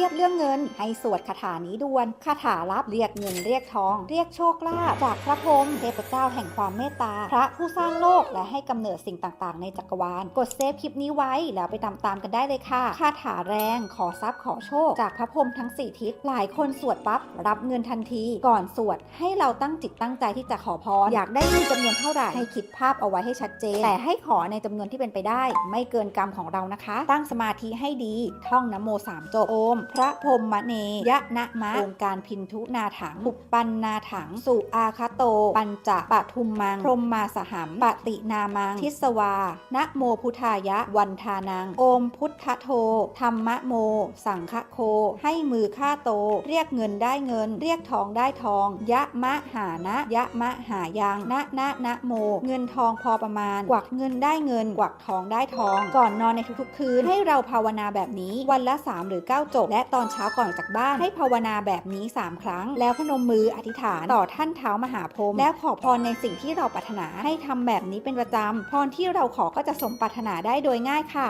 รียดเรื่องเงิน ให้สวดคาถานี้ด่วนคาถารับเรียกเงินเรียกทอง เรียกโชคลาภจากพระพรหมเทพเจ้าแห่งความเมตตา พระผู้สร้างโลกและให้กำเนิดสิ่งต่างๆ ในจักรวาล กดเซฟคลิปนี้ไว้แล้วไปตามๆกันได้เลยค่ะคาถาแรงขอทรัพย์ขอโชค จากพระพรหมทั้งสี่ทิศหลายคนสวดปั๊บรับเงินทันที ก่อนสวดให้เราตั้งจิตตั้งใจที่จะขอพรอยากได้เงินจำนวนเท่าไหร่ให้คิดภาพเอาไว้ให้ชัดเจน แต่ให้ขอในจำนวนที่เป็นไปได้ ไม่เกินกรรมของเรานะคะ ตั้งสมาธิให้ดีท่องนะโมสามจบโอมพระพรหมเนยะนะมะองค์การพินทุนาถังปุปปันนาถัง สุอาคาโต ปัญจะปะทุมมัง พรมมาสหัมปตินามัง ทิสวา นะโมพุทธายะวันทานัง โอมพุทธโธธรรมะโม สังฆโค ให้มือฆ่าโต เรียกเงินได้เงิน เรียกทองได้ทอง ยะมะหานะ ยะมะหายัง นะนะนะโม เงินทองพอประมาณ กวักเงินได้เงิน กวักทองได้ทอง ก่อนนอนในทุกๆ คืน ให้เราภาวนาแบบนี้ วันละ 3 หรือ 9 จบและตอนเช้าก่อนออกจากบ้านให้ภาวนาแบบนี้ 3 ครั้ง แล้วพนมมืออธิษฐานต่อท่านเท้ามหาพรหมแล้วขอพรในสิ่งที่เราปรารถนาให้ทำแบบนี้เป็นประจำพรที่เราขอก็จะสมปรารถนาได้โดยง่ายค่ะ